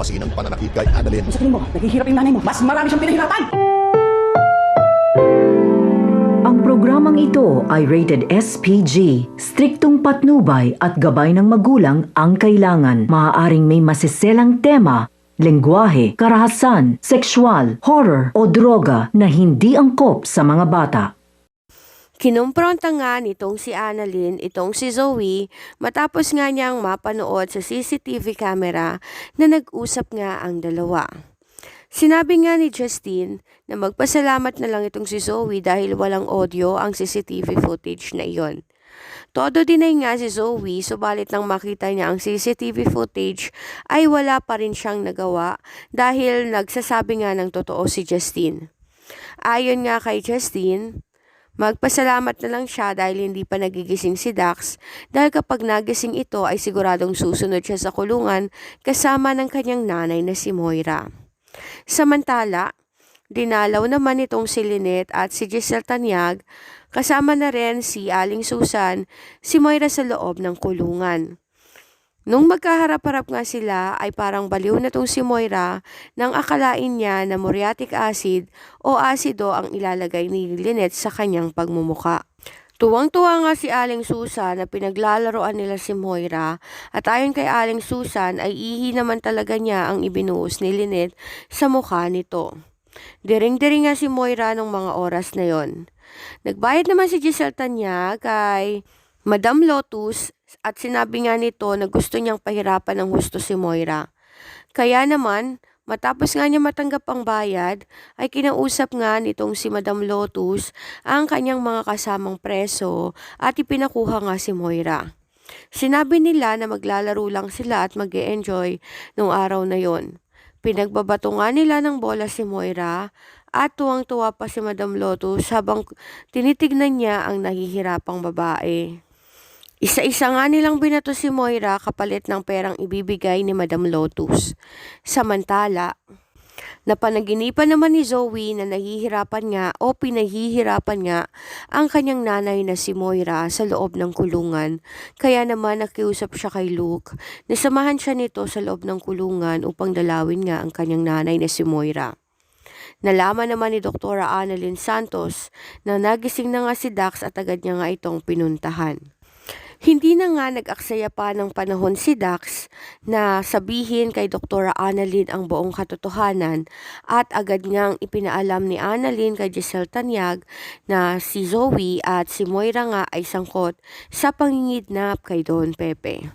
Pasin ang pananakit kay. Kung sa tingin mo, naghihirap yung nanay mo, mas marami siyang pinahirapan! Ang programang ito ay rated SPG. Striktong patnubay at gabay ng magulang ang kailangan. Maaaring may masiselang tema, lengguwahe, karahasan, sexual, horror o droga na hindi angkop sa mga bata. Kinumpronta nga nitong si Annalyn itong si Zoe matapos nga niyang mapanood sa CCTV camera na nag-usap nga ang dalawa. Sinabi nga ni Justine na magpasalamat na lang itong si Zoe dahil walang audio ang CCTV footage na iyon. Todo dinay nga si Zoe subalit nang makita niya ang CCTV footage ay wala pa rin siyang nagawa dahil nagsasabi nga ng totoo si Justine. Ayon nga kay Justine, Magpasalamat na lang siya dahil hindi pa nagigising si Dax dahil kapag nagising ito ay siguradong susunod siya sa kulungan kasama ng kanyang nanay na si Moira. Samantala, dinalaw naman itong si Lynette at si Giselle Tanyag kasama na rin si Aling Susan, si Moira sa loob ng kulungan. Nung magkaharap-harap nga sila ay parang baliw na tong si Moira nang akalain niya na muriatic acid o asido ang ilalagay ni Lynette sa kanyang pagmumuka. Tuwang-tuwa nga si Aling Susan na pinaglalaroan nila si Moira at ayon kay Aling Susan ay ihi naman talaga niya ang ibinuhos ni Lynette sa mukha nito. Diring-diring nga si Moira nung mga oras na yon. Nagbayad naman si Giselle Tanya kay Madam Lotus at sinabi nga nito na gusto niyang pahirapan ng husto si Moira. Kaya naman, matapos nga niya matanggap ang bayad, ay kinausap nga nitong si Madam Lotus ang kanyang mga kasamang preso at ipinakuha nga si Moira. Sinabi nila na maglalaro lang sila at mag enjoy nung araw na yon. Pinagbabato nga nila ng bola si Moira at tuwang-tuwa pa si Madam Lotus habang tinitignan niya ang nahihirapang babae. Isa-isa nga nilang binato si Moira kapalit ng perang ibibigay ni Madam Lotus. Samantala, napanaginipan naman ni Zoe na nahihirapan nga o pinahihirapan nga ang kanyang nanay na si Moira sa loob ng kulungan. Kaya naman nakiusap siya kay Luke na samahan siya nito sa loob ng kulungan upang dalawin nga ang kanyang nanay na si Moira. Nalaman naman ni Dr. Annalyn Santos na nagising na nga si Dax at agad niya nga itong pinuntahan. Hindi na nga nag-aksaya pa ng panahon si Dax na sabihin kay Dr. Annalyn ang buong katotohanan at agad ngang ipinaalam ni Annalyn kay Giselle Tanyag na si Zoe at si Moira nga ay sangkot sa pangingidnap kay Don Pepe.